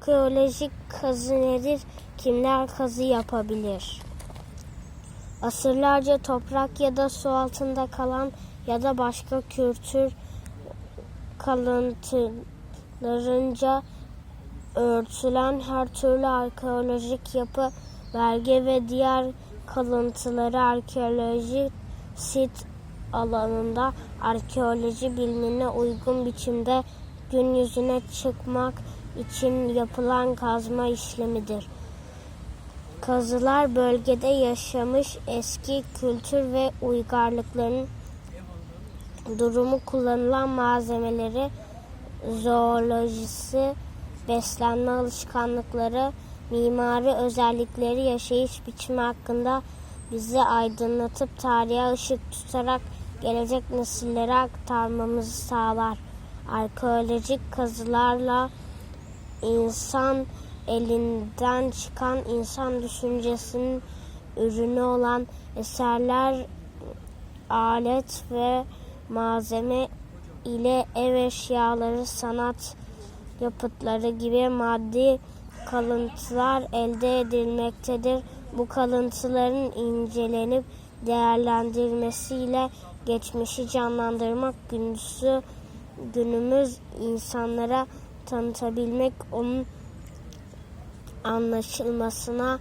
Arkeolojik kazı nedir? Kimler kazı yapabilir? Asırlarca toprak ya da su altında kalan ya da başka kültür kalıntılarınca örtülen her türlü arkeolojik yapı, belge ve diğer kalıntıları arkeolojik sit alanında arkeoloji bilimine uygun biçimde gün yüzüne çıkmak için yapılan kazma işlemidir. Kazılar bölgede yaşamış eski kültür ve uygarlıkların durumu kullanılan malzemeleri, zoolojisi, beslenme alışkanlıkları, mimari özellikleri, yaşayış biçimi hakkında bizi aydınlatıp tarihe ışık tutarak gelecek nesillere aktarmamızı sağlar. Arkeolojik kazılarla insan elinden çıkan insan düşüncesinin ürünü olan eserler, alet ve malzeme ile ev eşyaları, sanat yapıtları gibi maddi kalıntılar elde edilmektedir. Bu kalıntıların incelenip değerlendirmesiyle geçmişi canlandırmak gündüzü günümüz insanlara tanıtabilmek, onun anlaşılmasına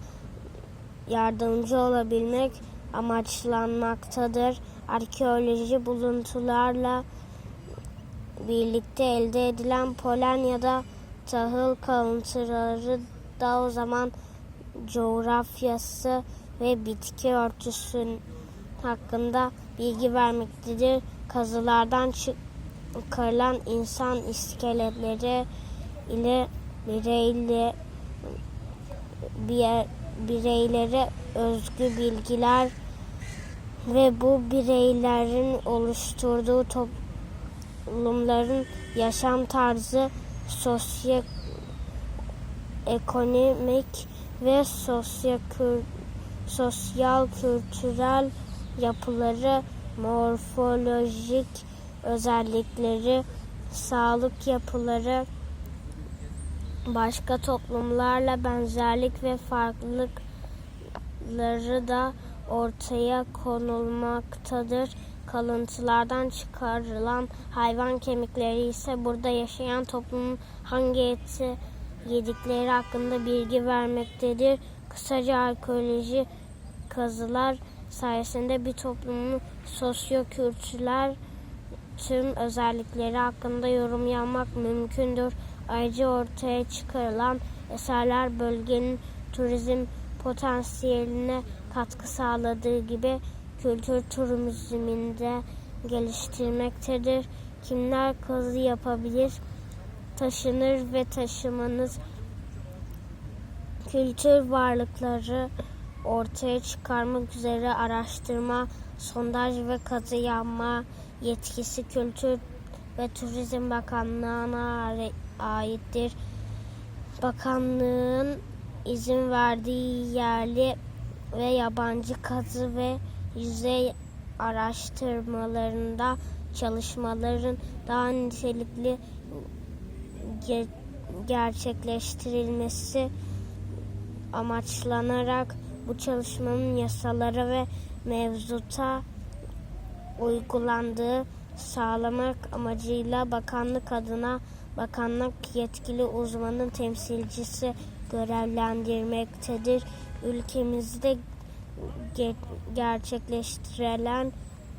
yardımcı olabilmek amaçlanmaktadır. Arkeoloji buluntularla birlikte elde edilen polen ya da tahıl kalıntıları da o zaman coğrafyası ve bitki örtüsün hakkında bilgi vermektedir. Kazılardan çıkarılan insan iskeletleri ile bireyli bir bireylere özgü bilgiler ve bu bireylerin oluşturduğu toplumların yaşam tarzı sosyo ekonomik ve sosyo sosyal kültürel yapıları, morfolojik özellikleri, sağlık yapıları, başka toplumlarla benzerlik ve farklılıkları da ortaya konulmaktadır. Kalıntılardan çıkarılan hayvan kemikleri ise burada yaşayan toplumun hangi eti yedikleri hakkında bilgi vermektedir. Kısaca arkeoloji kazılar sayesinde bir toplumun sosyo-kültürel tüm özellikleri hakkında yorum yapmak mümkündür. Ayrıca ortaya çıkarılan eserler bölgenin turizm potansiyeline katkı sağladığı gibi kültür turizminde geliştirmektedir. Kimler kazı yapabilir? Taşınır ve taşımanız kültür varlıkları ortaya çıkarmak üzere araştırma, sondaj ve kazı yapma yetkisi Kültür ve Turizm Bakanlığı'na aittir. Bakanlığın izin verdiği yerli ve yabancı kazı ve yüzey araştırmalarında çalışmaların daha nitelikli ge gerçekleştirilmesi amaçlanarak bu çalışmanın yasalara ve mevzuta uygulandığı sağlamak amacıyla bakanlık adına bakanlık yetkili uzmanın temsilcisi görevlendirmektedir. Ülkemizde ge gerçekleştirilen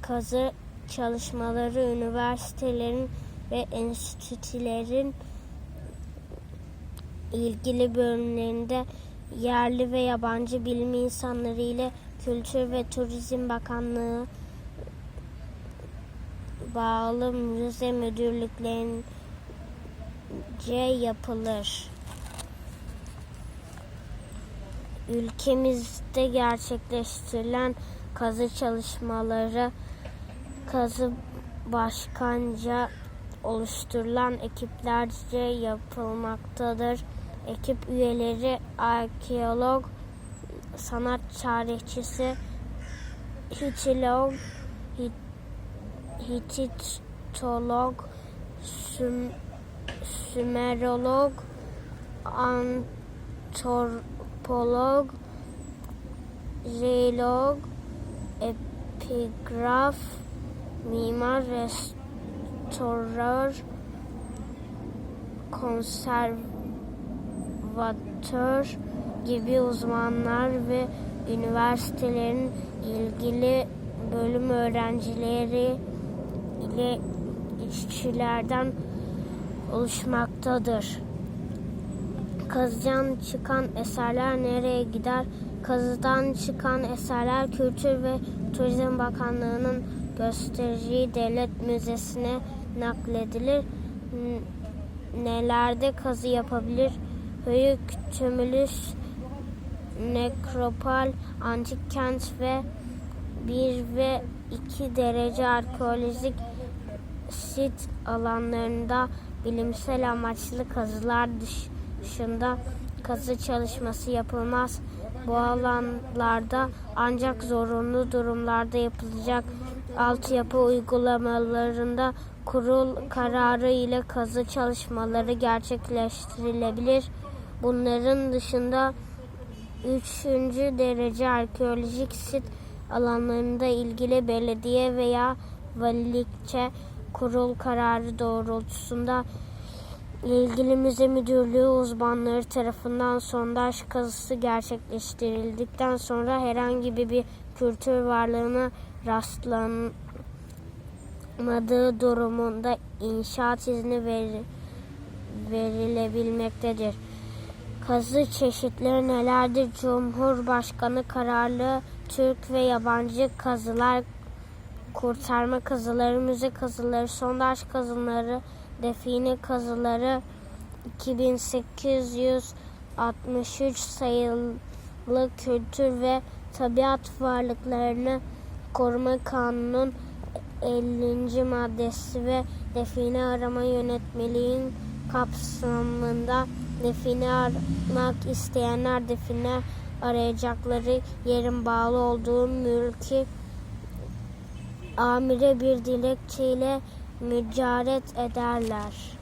kazı çalışmaları üniversitelerin ve enstitülerin ilgili bölümlerinde yerli ve yabancı bilim insanları ile Kültür ve Turizm Bakanlığı bağlı müze müdürlüklerince yapılır. Ülkemizde gerçekleştirilen kazı çalışmaları kazı başkanca oluşturulan ekiplerce yapılmaktadır. Ekip üyeleri arkeolog, sanat tarihçisi, hitilog, hit, hititolog, süm, sümerolog, antropolog, jeolog, epigraf, mimar, restoratör, konservatör gibi uzmanlar ve üniversitelerin ilgili bölüm öğrencileri ile işçilerden oluşmaktadır. Kazıdan çıkan eserler nereye gider? Kazıdan çıkan eserler Kültür ve Turizm Bakanlığı'nın göstereceği devlet müzesine nakledilir. Nelerde kazı yapabilir? Höyük, Tümülüs, Nekropol, Antik Kent ve 1 ve 2 derece arkeolojik sit alanlarında bilimsel amaçlı kazılar dış- dışında kazı çalışması yapılmaz. Bu alanlarda ancak zorunlu durumlarda yapılacak altyapı uygulamalarında kurul kararı ile kazı çalışmaları gerçekleştirilebilir. Bunların dışında 3. derece arkeolojik sit alanlarında ilgili belediye veya valilikçe kurul kararı doğrultusunda ilgili müze müdürlüğü uzmanları tarafından sondaj kazısı gerçekleştirildikten sonra herhangi bir kültür varlığına rastlanmadığı durumunda inşaat izni veri- verilebilmektedir. Kazı çeşitleri nelerdir? Cumhurbaşkanı kararlı Türk ve yabancı kazılar, kurtarma kazıları, müze kazıları, sondaj kazıları, define kazıları 2863 sayılı kültür ve tabiat varlıklarını koruma kanunun 50. maddesi ve define arama yönetmeliğin kapsamında define aramak isteyenler define arayacakları yerin bağlı olduğu mülki amire bir dilekçeyle mücaret ederler.